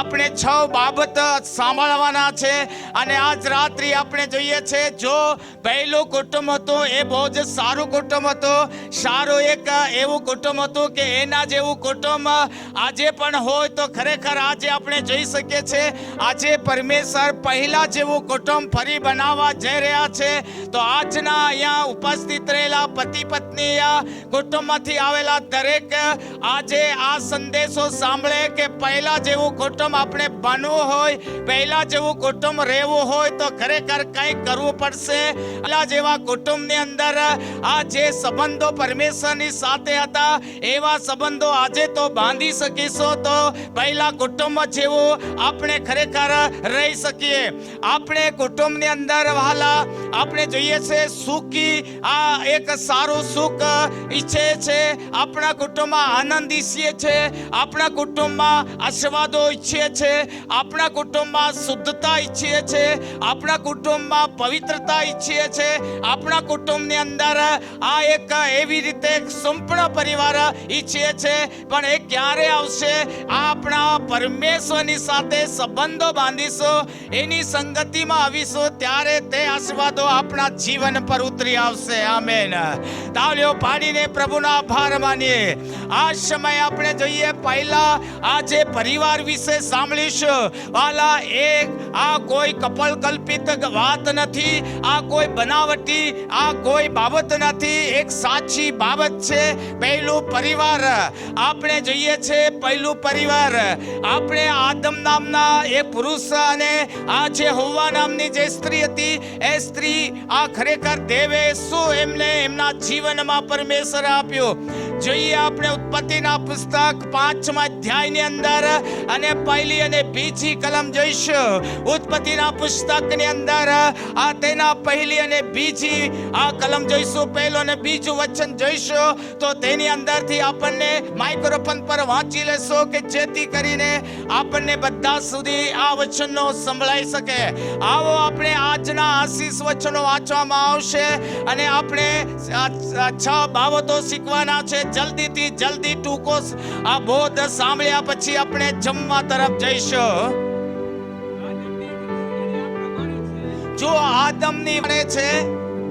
આપણે છ બાબત સાંભળવાના છે અને આજ રાત્રિ આપણે જોઈએ છે, જો પહેલું કુટુંબ હતું, એ બહુ જ સારું કુટુંબ હતું. સારું એક એવું કુટુંબ હતું કે એના જેવું કુટુંબ આજે પણ હોય તો ખરેખર આજે આપણે જોઈ શકીએ છીએ આજે પરમેશ્વર પહેલા જેવું કુટુંબ ફરી બનાવવા જઈ રહ્યા છે. તો આજના અહીંયા ઉપસ્થિત રહેલા પતિ પત્ની કુટુંબમાંથી આવેલા દરેક આજે આ સંદેશો સાંભળે કે પહેલા જેવું કુટુંબ આપણે બનવું હોય, પહેલા જેવું કુટુંબ રહેવું હોય તો ખરેખર કંઈક કરવું પડશે. પહેલા જેવા કુટુંબની અંદર, આ જે સંબંધો પરમેશ્વરની સાથે હતા, એવા સંબંધો આજે તો બાંધી શકીશો તો પહેલા કુટુંબ જેવું આપણે ખરેખર રહી શકીએ. આપણે કુટુંબની અંદર વહાલા, આપણે જોઈએ છે સુખી, આ એક સારું સુખ ઈચ્છે છે. આપણા કુટુંબમાં આનંદ ઈચ્છીએ છે. આપણા કુટુંબમાં આશીર્વાદો ઈચ્છીએ છે, આપણા કુટુંબમાં શુદ્ધતા ઈચ્છીએ છે, આપણા કુટુંબમાં પવિત્રતા ઈચ્છીએ છે, આપણા કુટુંબની અંદર આ એક એવી રીતે એક સંપૂર્ણ પરિવાર ઈચ્છીએ છે, પણ એ ક્યારે આવશે? આ આપણા પરમેશ્વરની સાથે સંબંધો બાંધીશું, એની સંગતિમાં આવીશું, ત્યારે તે આશીર્વાદો આપણા જીવન પર ઉતરી આવશે. આમેન. તાળીઓ પાડીને પ્રભુના આભાર માનીએ. આ સમય આપણે જોઈએ પહેલા આ જે પરિવાર વિશે સાંભળીશું. વાલા એક આ કોઈ કપલ કલ્પિત વાત નથી, આ કોઈ બનાવટી, આ કોઈ બાબત નથી, એક સાચી બાબત છે પહેલું પરિવાર. આપણે જોઈએ છે પહેલું પરિવાર. આપણે આદમ નામના એ પુરુષ અને આ જે હોવા નામની જે સ્ત્રી હતી, એ સ્ત્રી આ ખરેખર દેવે શું એમને એમના જીવનમાં પરમેશ્વર આપ્યો? જોઈએ આપણે ઉત્પત્તિના પુસ્તક પાંચમા અધ્યાયની અંદર અને પહેલી અને બીજી કલમ જોઈશું. ઉત્પત્તિના પુસ્તકની અંદર આ તેના પહેલી અને બીજી આ કલમ જોઈશું. પહેલો અને બીજું વચન જોઈશું. તો તેની અંદરથી આપણને માઇક્રોફોન પર વાંચી લેશો કે જેથી કરીને આપણને બધા સુધી આ વચનો સંભળાઈ શકે. આવો આપણે આજના આશીષ વચનો વાંચવામાં આવશે અને આપણે છ બાબતો શીખવાના છે. જલ્દીથી જલ્દી ટૂંકો આ બોધ સાંભળ્યા પછી આપણે જમવા તરફ જઈશું. જો આદમની વણે છે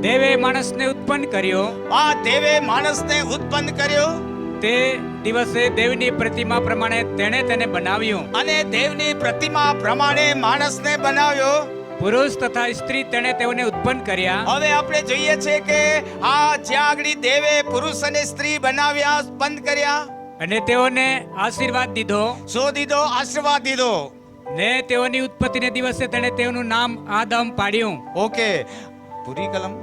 દેવે માણસને ઉત્પન્ન કર્યો. આ દેવે માણસને ઉત્પન્ન કર્યો. તે દિવસે દેવની પ્રતિમા પ્રમાણે તેણે તેને બનાવ્યું. અને દેવની પ્રતિમા પ્રમાણે માણસને બનાવ્યો. પુરુષ તથા સ્ત્રી તેણે તેઓને ઉત્પન્ન કર્યા. હવે આપણે જોઈએ છે કે આ જ્યાં આગળ દેવે પુરુષ અને સ્ત્રી બનાવ્યા બંધ કર્યા. અને તેઓને આશીર્વાદ દીધો. શું દીધો? આશીર્વાદ દીધો. ને તેઓની ઉત્પત્તિને દિવસે તેણે તેઓનું નામ આદમ પાડ્યું. ઓકે. પૂરી કલમ?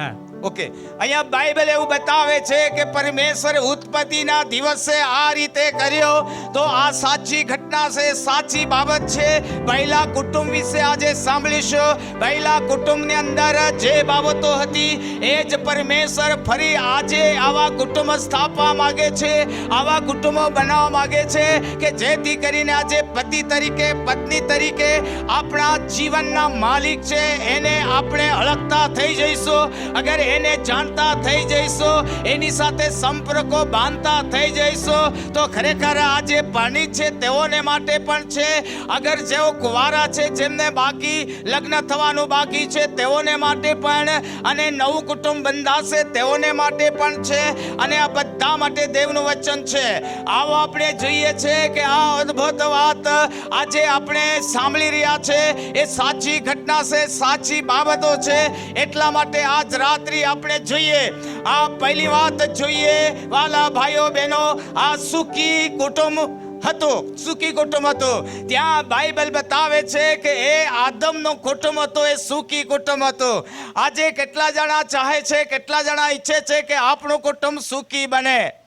હા. ઓકે. અહીંયા બાઇબલ એવું બતાવે છે કે પરમેશ્વર ઉત્પત્તિના દિવસે આ રીતે કર્યો. તો આ સાચી ઘટના છે, સાચી બાબત છે. પહેલા કુટુંબ વિશે આજે સાંભળીશું. પહેલા કુટુંબની અંદર જે બાબતો હતી, એ જ પરમેશ્વર ફરી આજે આવા કુટુંબ સ્થાપવા માંગે છે, આવા કુટુંબો બનાવવા માંગે છે કે જેથી કરીને આજે પતિ તરીકે, પત્ની તરીકે આપણા જીવનના માલિક છે. એને આપણે અળગતા થઈ જઈશું. અગર એને જાણતા થઈ જઈશું, એની સાથે સંપર્કો બાંધતા થઈ જઈશું. તો ખરેખર આ જે પાણી છે તેઓને માટે પણ છે. અગર જેઓ કુવારા છે જેમને બાકી, લગ્ન થવાનું બાકી છે તેઓને માટે પણ, અને નવું કુટુંબ બંધાશે તેઓને માટે પણ છે. અને આ બધા માટે દેવનું વચન છે. આવો આપણે જોઈએ છે કે આ અદ્ભુત વાત આજે આપણે સાંભળી રહ્યા છે. એ સાચી ઘટના છે, સાચી બાબતો છે. એટલા માટે આજ રાત્રિ આપણે જોઈએ, આ પહેલી વાત જોઈએ, વાલા ભાઈઓ બહેનો, આ સુખી કુટુંબ હતું, સુખી કુટુંબ હતું. ત્યાં બાઇબલ બતાવે છે કે એ આદમનો કુટુંબ હતો, એ સુખી કુટુંબ હતું. આજે કેટલા જણા ચાહે છે, કેટલા જણા ઈચ્છે છે કે આપણું કુટુંબ સુખી બને?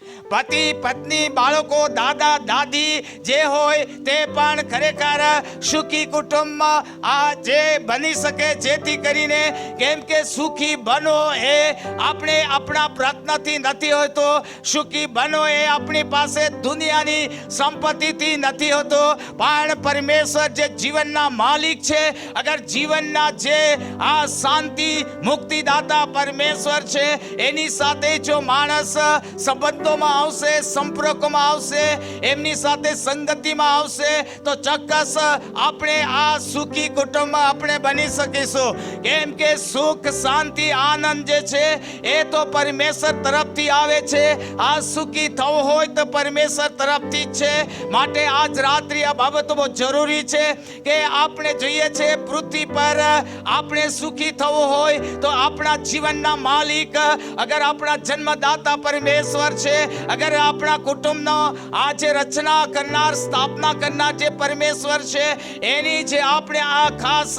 પતિ, પત્ની, બાળકો, દાદા, દાદી જે હોય તે પણ ખરેખર સુખી કુટુંબમાં આ જે બની શકે જેથી કરીને કેમ કે સુખી બનો એ આપણે આપણા પ્રયત્નથી નથી હોતો. સુખી બનો એ આપણી પાસે દુનિયાની સંપત્તિથી નથી હોતો. પણ પરમેશ્વર જે જીવનના માલિક છે, અગર જીવનના જે આ શાંતિ મુક્તિદાતા પરમેશ્વર છે, એની સાથે જો માણસ સંબંધો સંબંધોમાં આવશે, સંપર્કોમાં આવશે, એમની સાથે સંગતિમાં આવશે, તો ચોક્કસ આપણે આ સુખી કુટુંબમાં આપણે બની શકીશું. કેમ કે સુખ, શાંતિ, આનંદ જે છે, એ તો પરમેશ્વર તરફથી આવે છે. આ સુખી થવું હોય તો પરમેશ્વર તરફથી જ છે. માટે આજ રાત્રિ આ બાબતો બહુ જરૂરી છે કે આપણે જોઈએ છે, પૃથ્વી પર આપણે સુખી થવું હોય તો આપણા જીવનના માલિક, અગર આપણા જન્મદાતા પરમેશ્વર છે અગર આપણા કુટુંબનો આ જે રચના કરનાર, સ્થાપના કરનાર જે પરમેશ્વર છે, એની જે આપણે આ ખાસ,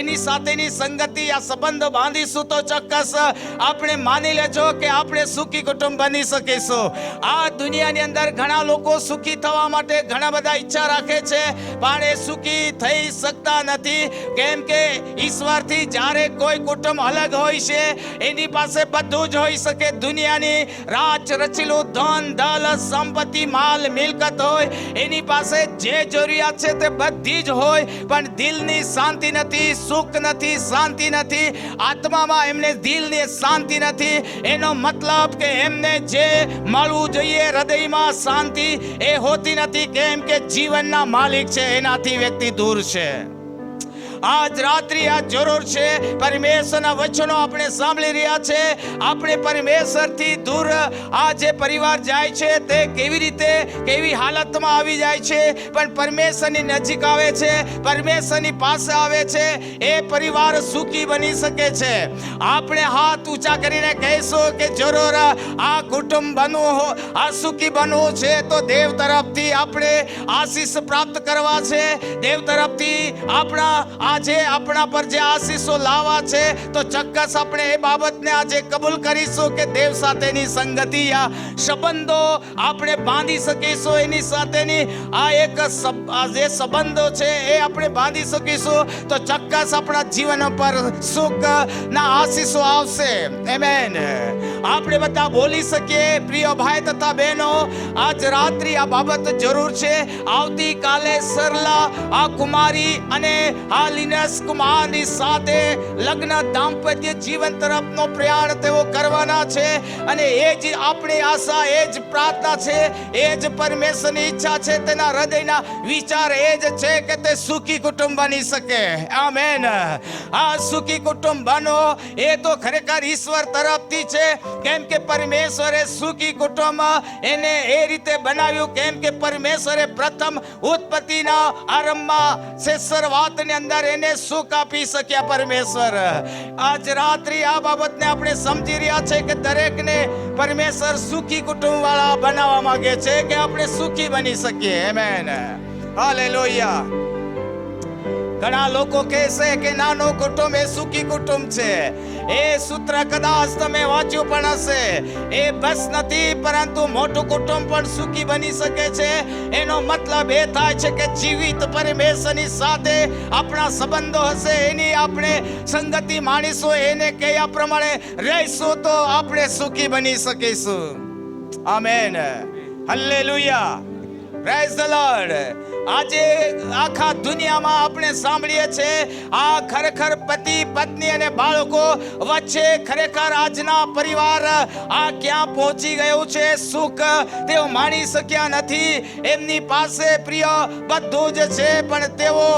એની સાથેની સંગતિ, આ સંબંધ બાંધીશું તો ચોક્કસ આપણે માની લેજો કે આપણે સુખી કુટુંબ બની શકીશું. આ દુનિયાની અંદર ઘણા લોકો સુખી થવા માટે ઘણા બધા ઈચ્છા રાખે છે, પણ એ સુખી થઈ શકતા નથી. કેમ કે ઈશ્વરથી જ્યારે કોઈ કુટુંબ અલગ હોય છે, એની પાસે બધું જ હોઈ શકે. દુનિયાની રાજ રચેલું ધન, દલ, સંપત્તિ, માલ, મિલકત હોય, એની પાસે જે જરૂરિયાત છે તે બધી જ હોય, પણ દિલની શાંતિ નથી, સુખ નથી, શાંતિ નથી. આત્મામાં એમને દિલની શાંતિ નથી. એનો મતલબ કે એમને જે મળવું જોઈએ હૃદયમાં શાંતિ એ હોતી નથી. કેમ કે જીવનના માલિક છે, એનાથી વ્યક્તિ દૂર છે. આજ રાત્રિ આ જરૂર છે. પરમેશ્વરના વચનો આપણે સાંભળી રહ્યા છે. આપણે પરમેશ્વરથી દૂર આ જે પરિવાર જાય છે તે કેવી રીતે, કેવી હાલતમાં આવી જાય છે. પણ પરમેશ્વરની નજીક આવે છે, પરમેશ્વરની પાસે આવે છે. એ પરિવાર સુખી બની શકે છે. આપણે હાથ ઊંચા કરીને કહીશું કે જરૂર આ કુટુંબ બનવું હો, આ સુખી બનવું છે તો દેવ તરફથી આપણે આશીષ પ્રાપ્ત કરવા છે. દેવ તરફથી આપણા આજે આપણા પર જે આશીષો લાવા છે, તો ચોક્કસ આપણે એ બાબતને આજે કબૂલ કરીશું કે દેવ સાથેની સંગતિ, આ સંબંધો આપણે બાંધી શકીશું. એની સાથેની આ એક જે સંબંધો છે, એ આપણે બાંધી શકીશું. તો ચોક્કસ આપણા જીવન પર સુખ ના આશીષો આવશે. એમેન આપણે બધા બોલી શકીએ, પ્રિય ભાઈ તથા બહેનો, આજ રાત્રિ આ બાબત જરૂર છે. આવતીકાલે સરલા, આ કુમારી અને આ લિનસ કુમારની સાથે લગ્ન દાંપત્ય જીવન તરફનો પ્રયાણ તેઓ કરવાના છે અને એ જ આપણી આશા, એ જ પ્રાર્થના છે, એ જ પરમેશ્વરની ઈચ્છા છે, તેના હૃદયના વિચાર એ જ છે કે તે સુખી કુટુંબ બની શકે. આમેન આ સુખી કુટુંબ બનો એ તો ખરેખર ઈશ્વર તરફથી છે. કેમ કે પરમેશ્વરે સુખી કુટુંબ એને એ રીતે બનાવ્યું, કેમ કે પરમેશ્વરે પ્રથમ ઉત્પત્તિના આરંભમાં છે શરૂઆતની અંદર એને સુખ આપી શક્યા પરમેશ્વર. આજ રાત્રિ આ બાબતને આપણે સમજી રહ્યા છે કે દરેકને પરમેશ્વર સુખી કુટુંબ વાળા બનાવવા માંગે છે કે આપણે સુખી બની શકીએ. આમેન હાલેલુયા ઘણા લોકો કહેશે કે નાનો કુટુંબ એ સુખી કુટુંબ છે. એ સૂત્ર કદાચ તમે વાંચ્યું પણ હશે. એ બસ નથી પરંતુ મોટું કુટુંબ પણ સુખી બની શકે છે. એનો મતલબ એ થાય છે કે જીવિત પરમેશ્વરની સાથે આપણા સંબંધો હશે. એની આપણે સંગતિ માણીશું એને કયા પ્રમાણે રહીશું તો આપણે સુખી બની શકીશું. Amen. Hallelujah. Praise the Lord આજે આખા દુનિયામાં આપણે સાંભળીએ છીએ આ ખરેખર પતિ, પત્ની અને બાળકો વચ્ચે ખરેખર આજના પરિવાર આ ક્યાં પહોંચી ગયું છે, સુખ તેઓ માણી શક્યા નથી. એમની પાસે પ્રિય બધું જ છે, પણ તેઓ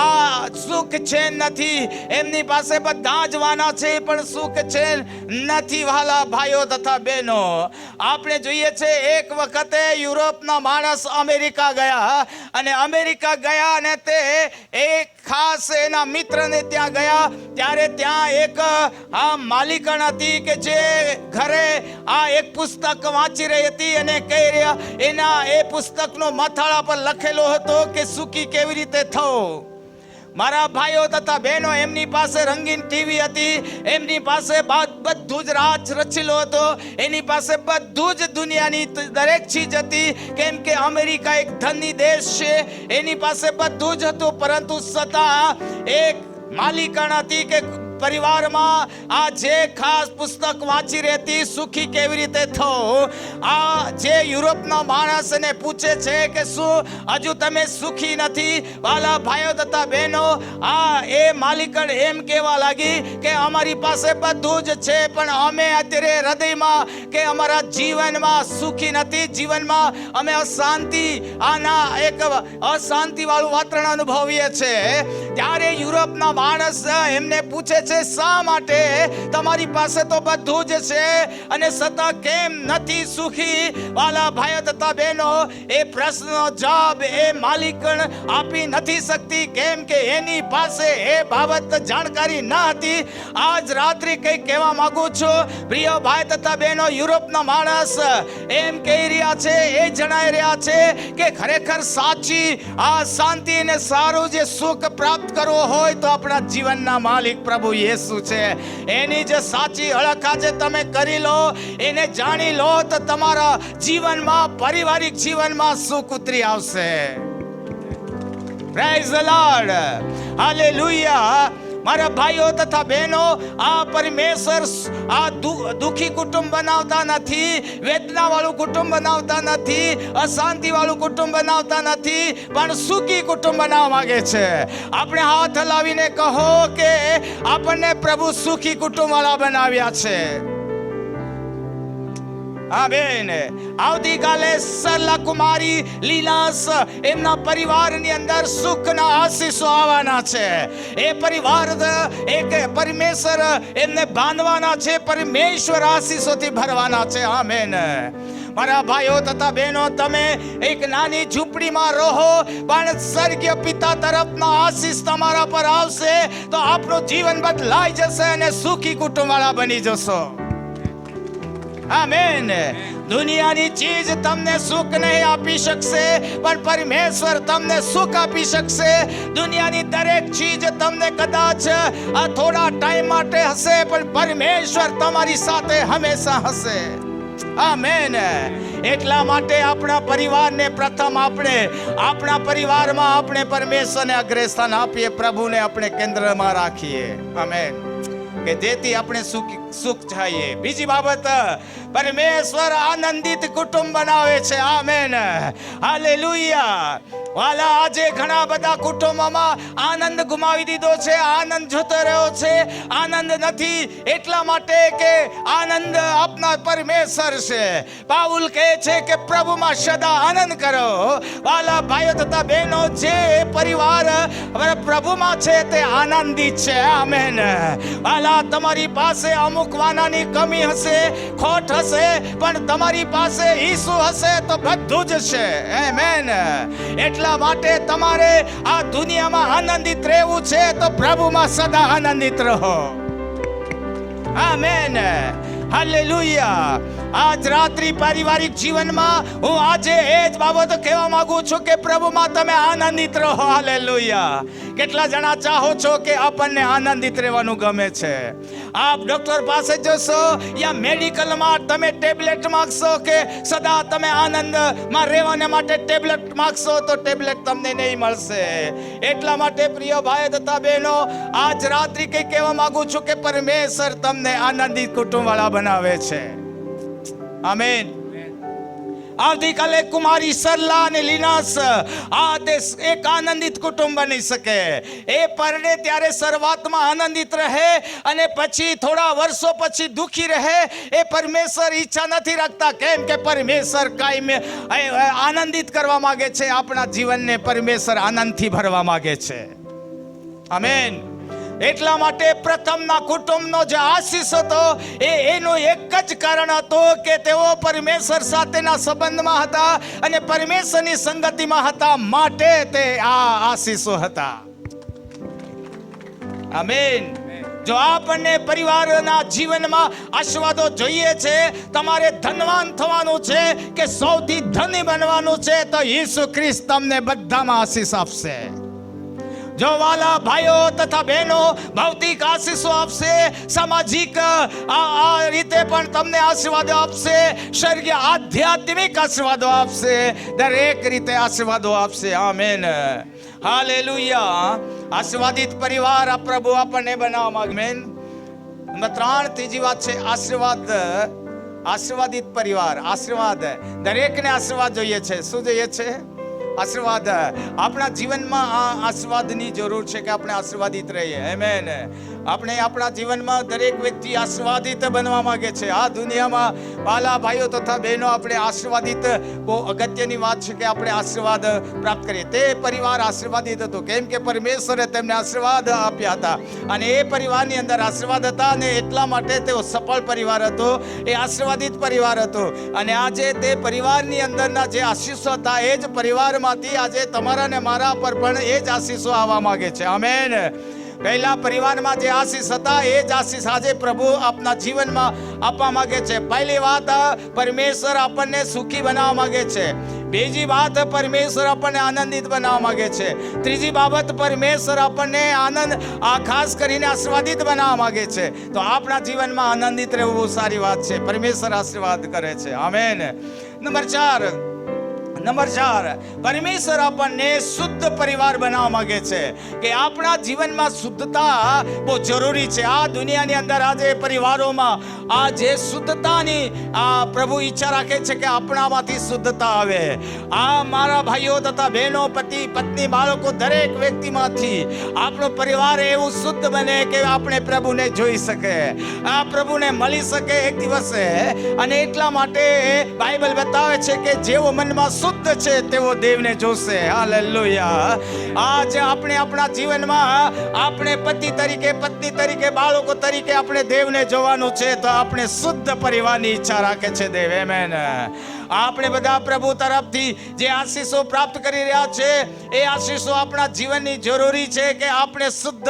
આ સુખ છે નથી. એમની પાસે બધા જ વાના છે, પણ સુખ છે નથી વાલા ભાઈઓ તથા બહેનો. આપણે જોઈએ છે, એક વખતે યુરોપના માણસ અમેરિકા ગયા અને અમેરિકા ગયા અને તે એક ખાસ એના મિત્રને ત્યાં ગયા, ત્યારે ત્યાં એક, આ માલિકણ હતી કે જે ઘરે આ એક પુસ્તક વાંચી રહી હતી અને કહી રહ્યા, એના એ પુસ્તકનો મથાળા પર લખેલો હતો કે સુખી કેવી રીતે થવું? મારા ભાઈઓ તથા બહેનો, એમની પાસે રંગીન ટીવી હતી, એમની પાસે બધું જ રાજ રચેલો હતો, એની પાસે બધું જ દુનિયાની દરેક ચીજ હતી. કેમ કે અમેરિકા એક ધની દેશ છે, એની પાસે બધું જ હતું, પરંતુ છતાં એક માલિકાણ હતી કે પરિવારમાં આ જે ખાસ પુસ્તક વાંચી રહેતી, સુખી કેવી રીતે થવું આ જે યુરોપનો માણસ એને પૂછે છે કે શું હજુ તમે સુખી નથી? વાલા ભાઈઓ તથા બહેનો, આ એ માલિકણ એમ કહેવા લાગી કે અમારી પાસે બધું જ છે, પણ અમે અત્યારે હૃદયમાં કે અમારા જીવનમાં સુખી નથી. જીવનમાં અમે અશાંતિ, આના એક અશાંતિ વાળું વાતાવરણ અનુભવીએ છે. ત્યારે યુરોપના માણસ એમને પૂછે છે, શા માટે તમારી પાસે તો બધું જ છે અને છતાં કેમ નથી? સુખી વાલા ભાઈઓ તથા બહેનો, એ પ્રશ્નનો જવાબ એ માલિકણ આપી નથી શકતી. કેમ કે એની પાસે એ બાબત જાણકારી ન હતી. આજ રાત્રિ કંઈ કહેવા માંગુ છું. પ્રિય ભાઈ તથા બહેનો, યુરોપના માણસ એમ કહી રહ્યા છે, એ જણાઈ રહ્યા છે કે ખરેખર સાચી, આ શાંતિ અને સારું જે સુખ પ્રાપ્ત કરવો હોય તો આપણા જીવનના માલિક પ્રભુ યેસુ છે. એની જે સાચી અળખ આજે તમે કરી લો, એને જાણી લો તો તમારા જીવનમાં, પારિવારિક જીવનમાં સુખ ઉતરી આવશે. પ્રાઇઝ ધ લોર્ડ હાલેલુયા મારા ભાઈઓ તથા બહેનો, આ પરમેશ્વર આ દુખી કુટુંબ બનાવતા નથી વેદના વાળું કુટુંબ બનાવતા નથી અશાંતિ વાળું કુટુંબ બનાવતા નથી, પણ સુખી કુટુંબ બનાવવા માંગે છે. આપણે હાથ હલાવીને કહો કે આપણને પ્રભુ સુખી કુટુંબ વાળા બનાવ્યા છે. હા બેન આવતીકાલે સરલા કુમારી લીલાસ એમના પરિવારની અંદર સુખના આશીષો આવવાના છે. એ પરિવાર એક પરમેશ્વર એમને બાંધવાના છે, પરમેશ્વર આશીષોથી ભરવાના છે. આમેન. મારા ભાઈઓ તથા બહેનો, તમે એક નાની ઝૂંપડીમાં રહો, પણ સ્વર્ગીય પિતા તરફના આશીષ તમારા પર આવશે, તો આપણું જીવન બદલાઈ જશે અને સુખી કુટુંબવાળા બની જશો. આમેન. દુનિયાની ચીજ તમને સુખ નહીં આપી શકશે, પણ પરમેશ્વર તમને સુખ આપી શકશે. દુનિયાની દરેક ચીજ તમને કદાચ, આ થોડા ટાઈમ માટે હશે, પણ પરમેશ્વર તમારી સાથે હંમેશા હશે. આમેન. એટલા માટે આપણા પરિવારને પ્રથમ આપણે, આપણા પરિવારમાં આપણે પરમેશ્વરને અગ્રસ્થાન આપીએ, પ્રભુને આપણે કેન્દ્રમાં રાખીએ. આમેન. કે જેથી આપણે સુખ સુખ થઈએ બીજી બાબત, પરમેશ્વર આનંદિત કુટુંબ બનાવે છે. આમેન. હાલેલુયા. વાલા, આજે ઘણા બધા કુટુંબોમાં આનંદ ગુમાવી દીધો છે. આનંદ જોતો રહ્યો છે. આનંદ નથી એટલા માટે કે આનંદ આપનાર પરમેશ્વર છે. પાઉલ કહે છે કે, પ્રભુમાં સદા આનંદ કરો. વાલા, ભાઈઓ તથા બહેનો, જે પરિવાર પ્રભુમાં છે તે આનંદિત છે. આમેન. વાલા, તમારી પાસે અમુક વાનાની કમી હશે, ખોટ હશે, પણ તમારી પાસે ઈસુ હશે તો બધું જ છે. આમેન એટલા માટે તમારે આ દુનિયામાં આનંદિત રહેવું છે તો પ્રભુમાં સદા આનંદિત રહો. આમેન હાલેલુયા આજ રાત્રિ પારિવારિક જીવનમાં હું આજે એ જ બાબતો કહેવા માંગુ છું કે પ્રભુમાં તમે આનંદિત રહો. હાલેલુયા. કેટલા જણા ચાહો છો કે આપણને આનંદિત રહેવાનું ગમે છે? આપ ડોક્ટર પાસે જશો યા મેડિકલમાં તમે ટેબ્લેટ માંગશો કે સદા તમે આનંદમાં રહેવાને માટે ટેબ્લેટ માંગશો તો ટેબ્લેટ તમને નહીં મળશે. એટલા માટે પ્રિય ભાઈ તથા બહેનો, આજ રાત્રિ કંઈ કહેવા માંગુ છું કે પરમેશ્વર તમને આનંદિત કુટુંબવાળા બનાવે છે. આમેન આવતીકાલે કુમારી સરલા અને લીનાસ, આ તે એક આનંદિત કુટુંબ બની શકે. એ પરણે ત્યારે શરૂઆતમાં આનંદિત રહે અને પછી થોડા વર્ષો પછી દુખી રહે. એ પરમેશ્વર ઈચ્છા નથી રાખતા. કેમ કે પરમેશ્વર કાયમ આનંદિત કરવા માંગે છે. આપણા જીવનને પરમેશ્વર આનંદથી ભરવા માંગે છે. આમેન એટલા માટે પ્રથમના કુટુંબનો જે આશીષ હતો, એ એનું એક જ કારણ હતું કે તેઓ પરમેશ્વર સાથેના સંબંધમાં હતા અને પરમેશ્વરની સંગતિમાં હતા. માટે તે આ આશીષો હતા. આમેન. જો આપણને પરિવારના જીવનમાં આશીર્વાદો જોઈએ છે, તમારે ધનવાન થવાનું છે કે સૌથી ધની બનવાનું છે, તો ઈસુ ખ્રિસ્ત તમને બધામાં આશીષ આપશે. જો વાલા ભાઈઓ તથા બહેનો ભૌતિક આશીષો આપશે, સામાજિક, આ રીતે પણ તમને આશીર્વાદો આપશે, સ્વર્ગીય આધ્યાત્મિક આશીર્વાદો આપશે, દરેક રીતે આશીર્વાદો આપશે. આમેન. હાલેલુયા. આશીર્વાદિત પરિવાર આ પ્રભુ આપણને બનાવવા માંગે. મેન નંબર ત્રણ, ત્રીજી વાત છે આશીર્વાદ. આશીર્વાદિત પરિવાર, આશીર્વાદ. દરેકને આશીર્વાદ જોઈએ છે. શું જોઈએ છે? આશીર્વાદ. આપણા જીવનમાં આ આશીર્વાદની જરૂર છે કે આપણે આશીર્વાદિત રહીએ. આમેન આપણે આપણા જીવનમાં દરેક વ્યક્તિ આશીર્વાદિત બનવા માંગે છે. આ દુનિયામાં બાલા ભાઈઓ તથા બહેનો આપણે આશીર્વાદિત બહુ અગત્યની વાત છે કે આપણે આશીર્વાદ પ્રાપ્ત કરીએ. તે પરિવાર આશીર્વાદિત હતો. કેમ કે પરમેશ્વરે તેમને આશીર્વાદ આપ્યા હતા. અને એ પરિવારની અંદર આશીર્વાદ હતા અને એટલા માટે તેઓ સફળ પરિવાર હતો. એ આશીર્વાદિત પરિવાર હતો. અને આજે તે પરિવારની અંદરના જે આશીષો હતા, એ જ પરિવારમાંથી આજે તમારા ને મારા પર પણ એ જ આશીષો આવવા માંગે છે. આમેન. પહેલા પરિવારમાં જે આશીષ હતા, એ જ આશીષ આજે પ્રભુ આપના જીવનમાં આપવા માંગે છે. પહેલી વાત પરમેશ્વર આપણને સુખી બનાવવા માંગે છે. બીજી વાત, પરમેશ્વર આપણને આનંદિત બનાવવા માંગે છે. ત્રીજી બાબત, પરમેશ્વર આપણને આનંદ, આ ખાસ કરીને આશીર્વાદિત બનાવવા માંગે છે. તો આપણા જીવનમાં આનંદિત રહેવું બહુ સારી વાત છે. પરમેશ્વર આશીર્વાદ કરે છે. આમેન. નંબર ચાર નંબર ચાર, પરમેશ્વર આપણને શુદ્ધ પરિવાર બનાવવા માંગે છે કે આપણા જીવનમાં શુદ્ધતા બહુ જરૂરી છે. આ દુનિયાની અંદર આજે પરિવારોમાં આ જે શુદ્ધતાની આ પ્રભુ ઈચ્છા રાખે છે કે આપણામાંથી શુદ્ધતા આવે. આ મારા ભાઈઓ તથા બહેનો, પતિ, પત્ની, બાળકો દરેક વ્યક્તિમાંથી આપણો પરિવાર એવું શુદ્ધ બને કે આપણે પ્રભુને જોઈ શકે. આ પ્રભુને મળી શકે એક દિવસે અને એટલા માટે બાઇબલ બતાવે છે કે જેવો મનમાં શુદ્ધ છે તેવો દેવને જોશે. હાલેલુયા. આજે આપણે આપણા જીવનમાં આપણે પતિ તરીકે, પત્ની તરીકે, બાળકો તરીકે આપણે દેવને જોવાનું છે તો આપણે શુદ્ધ પરિવારની ઈચ્છા રાખે છે દેવ. એમેન આપણે બધા પ્રભુ તરફથી જે આશીષો પ્રાપ્ત કરી રહ્યા છે, એ આશીષો આપણા જીવનની જરૂરી છે કે આપણે શુદ્ધ,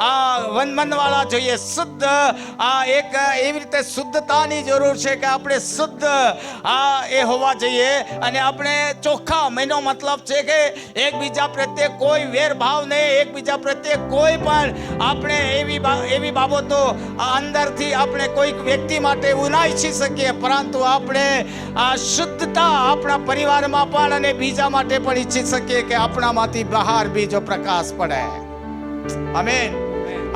આ વનમનવાળા જોઈએ, શુદ્ધ, આ એક એવી રીતે શુદ્ધતાની જરૂર છે કે આપણે શુદ્ધ, આ એ હોવા જોઈએ. અને આપણે ચોખ્ખા મહિનો મતલબ છે કે એકબીજા પ્રત્યે કોઈ વેરભાવ નહીં, એકબીજા પ્રત્યે કોઈ પણ આપણે એવી એવી બાબતો અંદરથી આપણે કોઈક વ્યક્તિ માટે ઈચ્છી શકીએ. પરંતુ આપણે આ શુદ્ધતા આપણા પરિવારમાં પણ અને બીજા માટે પણ ઈચ્છી શકીએ કે આપણામાંથી બહાર બીજો પ્રકાશ પડે. આમેન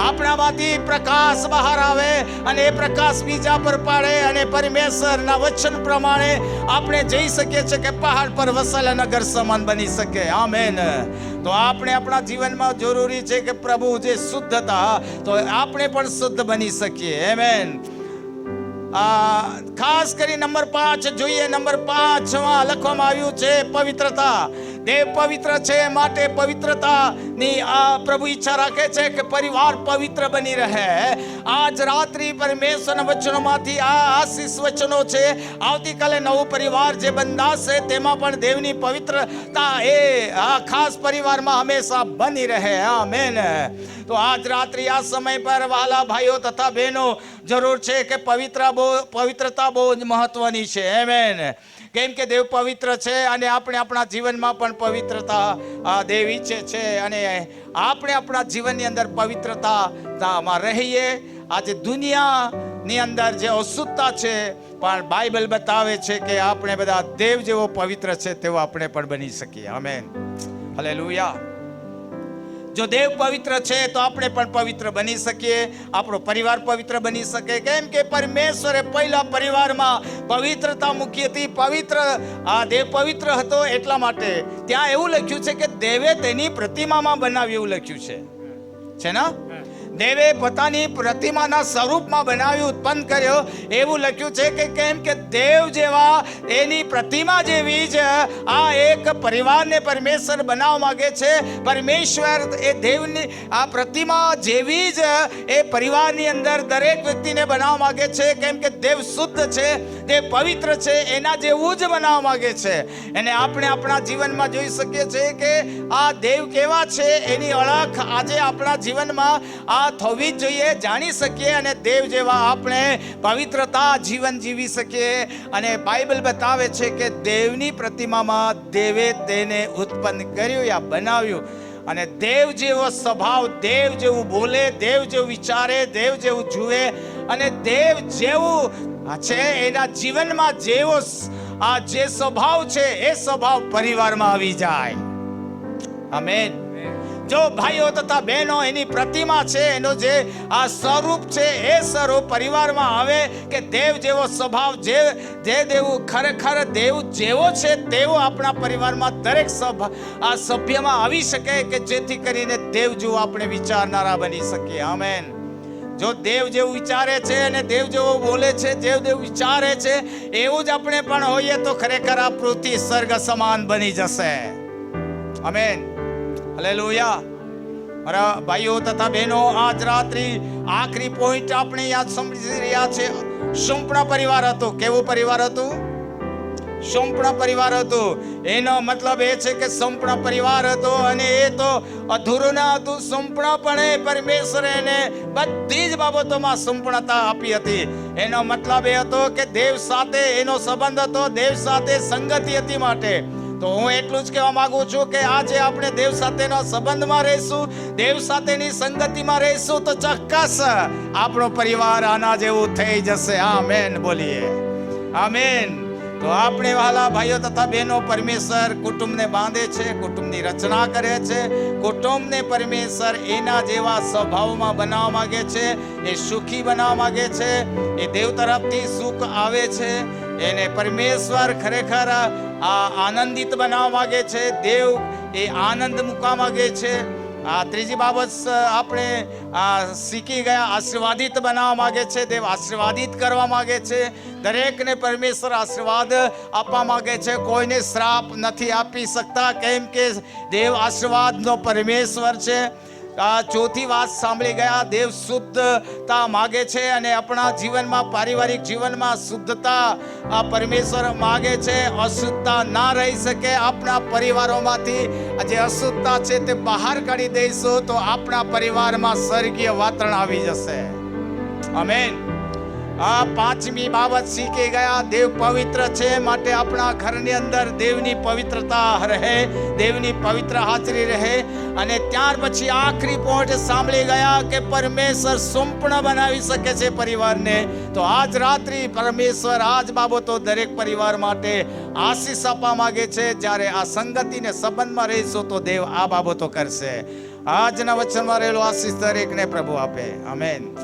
આપણામાંથી પ્રકાશ બહાર આવે અને એ પ્રકાશ બીજા પર પાડે અને પરમેશ્વરના વચન પ્રમાણે આપણે જઈ શકીએ છીએ કે પહાડ પર વસેલા નગર સમાન બની શકે. આમેન તો આપણે આપણા જીવનમાં જરૂરી છે કે પ્રભુ જે શુદ્ધતા, તો આપણે પણ શુદ્ધ બની શકીએ. એમેન ખાસ કરી નંબર પાંચ જોઈએ. નંબર પાંચમાં લખવામાં આવ્યું છે પવિત્રતા. દેવ પવિત્ર છે માટે પવિત્રતાની આ પ્રભુ ઈચ્છા રાખે છે કે પરિવાર પવિત્ર બની રહે. આજ રાત્રિ પરમેશ્વરના વચનોમાંથી આ આશીષ વચનો છે. આવતીકાલે નવો પરિવાર જે બંધાશે તેમાં પણ દેવની પવિત્રતા એ આ ખાસ પરિવારમાં હંમેશા બની રહે. આમેન. તો આજ રાત્રિ આ સમય પર વાલા ભાઈઓ તથા બહેનો જરૂર છે કે પવિત્ર બહુ પવિત્રતા બહુ જ મહત્વની છે. આમેન. કેમ કે દેવ પવિત્ર છે અને આપણે આપણા જીવનમાં પણ પવિત્રતા દેવ ઈચ્છે છે અને આપણે આપણા જીવનની અંદર પવિત્રતામાં રહીએ. આજે દુનિયાની અંદર જે અશુદ્ધતા છે, પણ બાઇબલ બતાવે છે કે આપણે બધા દેવ જેવો પવિત્ર છે તેવો આપણે પણ બની શકીએ. અમે હલે હાલેલુયા જો દેવ પવિત્ર છે, તો આપણે પણ પવિત્ર બની શકીએ. આપણો પરિવાર પવિત્ર બની શકે. કેમ કે પરમેશ્વરે પહેલા પરિવારમાં પવિત્રતા મૂકી હતી. પવિત્ર, આ દેવ પવિત્ર હતો એટલા માટે. ત્યાં એવું લખ્યું છે કે દેવે તેની પ્રતિમામાં બનાવ્યું એવું લખ્યું છે. છે ને? દેવે પોતાની પ્રતિમાના સ્વરૂપમાં બનાવી ઉત્પન્ન કર્યો. એવું લખ્યું છે કે કેમ કે દેવ જેવા એની પ્રતિમા જેવી જ આ એક પરિવારને પરમેશ્વર બનાવવા માંગે છે. પરમેશ્વર એ દેવની આ પ્રતિમા જેવી જ એ પરિવારની અંદર દરેક વ્યક્તિને બનાવવા માંગે છે. કેમ કે દેવ શુદ્ધ છે તે પવિત્ર છે, એના જેવું જ બનાવવા માંગે છે. અને આપણે આપણા જીવનમાં જોઈ શકીએ છીએ કે આ દેવ કેવા છે, એની ઓળખ આજે આપણા જીવનમાં આ થવી જ જોઈએ, જાણી શકીએ અને દેવ જેવા આપણે પવિત્રતા જીવન જીવી શકીએ. અને બાઇબલ બતાવે છે કે દેવની પ્રતિમામાં દેવે તેને ઉત્પન્ન કર્યું, યા બનાવ્યું. અને દેવ જેવો સ્વભાવ, દેવ જેવું બોલે, દેવ જેવું વિચારે, દેવ જેવું જુએ. અને દેવ જેવું છે, એના જીવનમાં જેવો આ જે સ્વભાવ છે, એ સ્વભાવ પરિવારમાં આવી જાય. આમેન. જો ભાઈઓ તથા બહેનો એની પ્રતિમા છે, એનો જે આ સ્વરૂપ છે, એ સ્વરૂપ પરિવારમાં આવે કે દેવ જેવો સ્વભાવ જે જે દેવું ખરેખર દેવ જેવો છે, તેવો આપણા પરિવારમાં દરેક સભા, આ સભ્યમાં આવી શકે કે જેથી કરીને દેવ જેવું આપણે વિચારનારા બની શકીએ. આમેન. જો દેવ જેવું વિચારે છે અને દેવ જેવો બોલે છે દેવ દેવ વિચારે છે, એવું જ આપણે પણ હોઈએ તો ખરેખર આ પૃથ્વી સ્વર્ગ સમાન બની જશે. Amen hallelujah. મારા ભાઈઓ તથા બહેનો, આજ રાત્રિ આખરી પોઈન્ટ આપણે યાદ સમજી રહ્યા છે. સંપૂર્ણ પરિવાર હતો. કેવું પરિવાર હતું? સંપૂર્ણ પરિવાર હતું. એનો મતલબ એ છે કે સંપૂર્ણ પરિવાર હતો અને એ તો અધૂરું ના હતું. સંપૂર્ણપણે પરમેશ્વરે એને બધી જ બાબતોમાં સંપૂર્ણતા આપી હતી. એનો મતલબ એ હતો કે દેવ સાથે એનો સંબંધ હતો. દેવ સાથે સંગતિ હતી માટે. તો હું એટલું જ કહેવા માંગુ છું કે આજે આપણે દેવ સાથેના સંબંધમાં રહીશું, દેવ સાથેની સંગતિમાં રહીશું, તો ચોક્કસ આપણો પરિવાર આના જેવું થઈ જશે. આમેન બોલીએ. આમેન. તો આપણે વાલા ભાઈઓ તથા બહેનો પરમેશ્વર કુટુંબને બાંધે છે, કુટુંબની રચના કરે છે. કુટુંબને પરમેશ્વર એના જેવા સ્વભાવમાં બનાવવા માંગે છે, એ સુખી બનાવવા માંગે છે, એ દેવ તરફથી સુખ આવે છે. એને પરમેશ્વર ખરેખર આ આનંદિત બનાવવા માંગે છે, દેવ એ આનંદ મૂકવા માંગે છે. આ ત્રીજી બાબત આપણે શીખી ગયા, આશીર્વાદિત બનાવવા માંગે છે, દેવ આશીર્વાદિત કરવા માંગે છે. દરેકને પરમેશ્વર આશીર્વાદ આપવા માંગે છે, કોઈને શ્રાપ નથી આપી શકતા, કેમ કે દેવ આશીર્વાદનો પરમેશ્વર છે. આ ચોથી વાત સાંભળી ગયા. દેવ શુદ્ધતા માગે છે અને આપણા જીવનમાં, પારિવારિક જીવનમાં શુદ્ધતા આ પરમેશ્વર માગે છે. અશુદ્ધતા ના રહી શકે આપણા પરિવારોમાંથી. જે અશુદ્ધતા છે તે બહાર કાઢી દઈશું તો આપણા પરિવારમાં સ્વર્ગીય વાતાવરણ આવી જશે. આમેન આ પાંચમી બાબત શીખી ગયા. દેવ પવિત્ર છે માટે આપણા ઘરની અંદર દેવની પવિત્રતા રહે, દેવની પવિત્ર હાજરી રહે. અને ત્યાર પછી આખરી પોઈન્ટ સાંભળી ગયા કે પરમેશ્વર સંપૂર્ણ બનાવી શકે છે પરિવારને. તો આજ રાત્રિ પરમેશ્વર આજ બાબતો દરેક પરિવાર માટે આશીષ આપવા માંગે છે. જ્યારે આ સંગતિને સંબંધમાં રહીશું તો દેવ આ બાબતો કરશે. આજના વચનમાં રહેલો આશીષ દરેકને પ્રભુ આપે. આમેન.